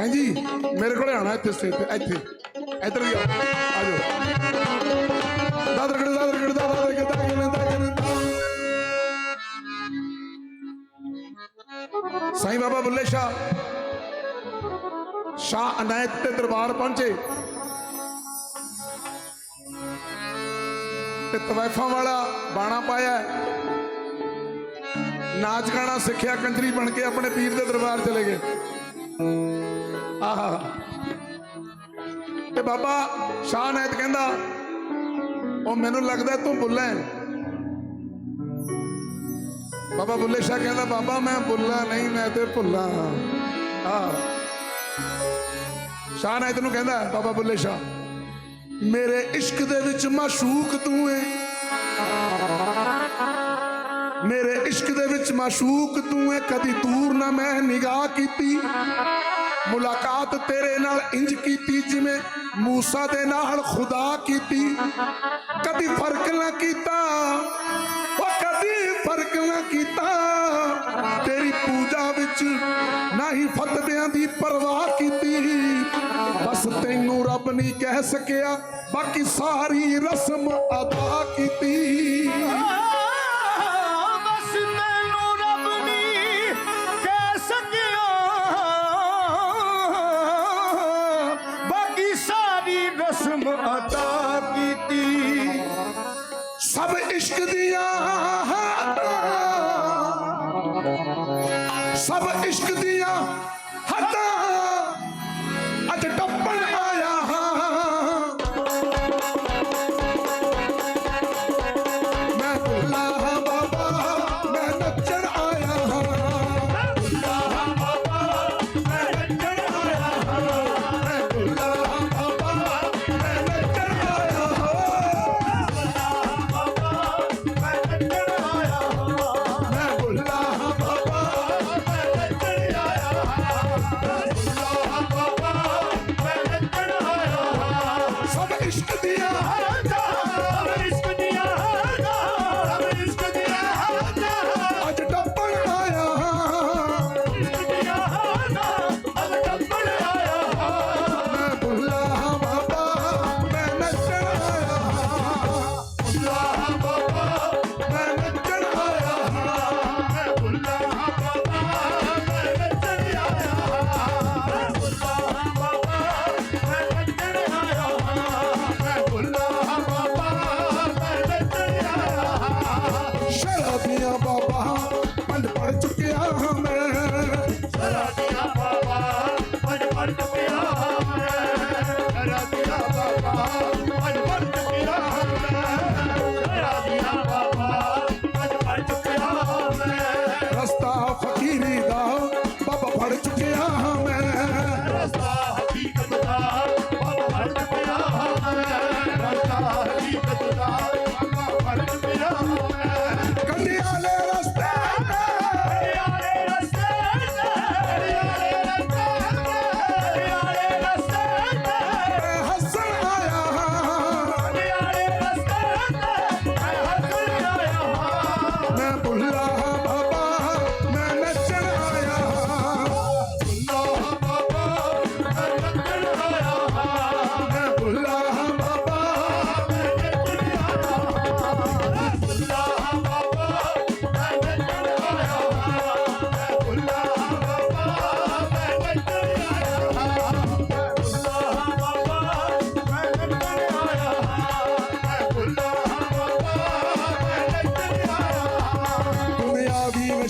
ਸਾਈਂ ਮੇਰੇ ਕੋਲੇ ਆਣਾ ਇੱਥੇ ਸਟੇਜ ਤੇ, ਇੱਥੇ। ਇੱਧਰ ਵੀ ਆਓ ਆ ਜਾਓ। ਦਾਦਰ ਗੜ ਦਾਦਰ ਗੜ ਦਾਦਰ ਗੜ ਦਾਦਰ ਗੜ ਸਾਈਂ ਬਾਬਾ ਬੁੱਲੇ ਸ਼ਾਹ। ਸ਼ਾਹ ਅਨਾਇਤ ਦੇ ਦਰਬਾਰ ਪਹੁੰਚੇ। ਤੇ ਤਵੈਫਾਂ ਵਾਲਾ ਬਾਣਾ ਪਾਇਆ ਨਾਚ ਗਾਣਾ ਸਿੱਖਿਆ, ਕੰਜਰੀ ਬਣ ਕੇ ਆਪਣੇ ਪੀਰ ਦੇ ਦਰਬਾਰ ਚਲੇ ਗਏ। ਆਹਾ। ਤੇ ਬਾਬਾ ਸ਼ਾਹ ਨਾਇਤ ਕਹਿੰਦਾ, ਉਹ ਮੈਨੂੰ ਲੱਗਦਾ ਤੂੰ ਬੁੱਲਾ ਹੈ। ਬਾਬਾ ਬੁੱਲੇ ਸ਼ਾਹ ਕਹਿੰਦਾ, ਬਾਬਾ, ਮੈਂ ਬੁੱਲਾ ਨਹੀਂ, ਮੈਂ ਤੇ ਭੁੱਲਾ ਆ ਸ਼ਾਹ ਨਾਇਤ ਨੂੰ ਕਹਿੰਦਾ, ਬਾਬਾ ਬੁੱਲੇ ਸ਼ਾਹ, ਮੇਰੇ ਇਸ਼ਕ ਦੇ ਵਿੱਚ ਮਾਸ਼ੂਕ ਤੂੰ ਏ। ਵਿੱਚ ਮਾਸ਼ੂਕ, ਤੂੰ ਏ ਕਦੀ ਦੂਰ ਨਾ ਮੈਂ ਨਿਗਾਹ ਕੀਤੀ। ਮੁਲਾਕਾਤ ਤੇਰੇ ਨਾਲ ਇੰਜ ਕੀਤੀ ਜਿਵੇਂ ਮੂਸਾ ਦੇ ਨਾਲ ਖੁਦਾ ਕੀਤੀ। ਕਦੀ ਫ਼ਰਕ ਨਾ ਕੀਤਾ ਉਹ ਕਦੀ ਫ਼ਰਕ ਨਾ ਕੀਤਾ। ਤੇਰੀ ਪੂਜਾ ਵਿੱਚ ਨਾ ਹੀ ਫਤਵਿਆਂ ਦੀ ਪਰਵਾਹ ਕੀਤੀ। ਬਸ ਤੈਨੂੰ ਰੱਬ ਨਹੀਂ ਕਹਿ ਸਕਿਆ, ਬਾਕੀ ਸਾਰੀ ਰਸਮ ਅਦਾ ਕੀਤੀ। Sabe isto que? used to be. ਸ਼ਰਾਬੀਆਂ Baba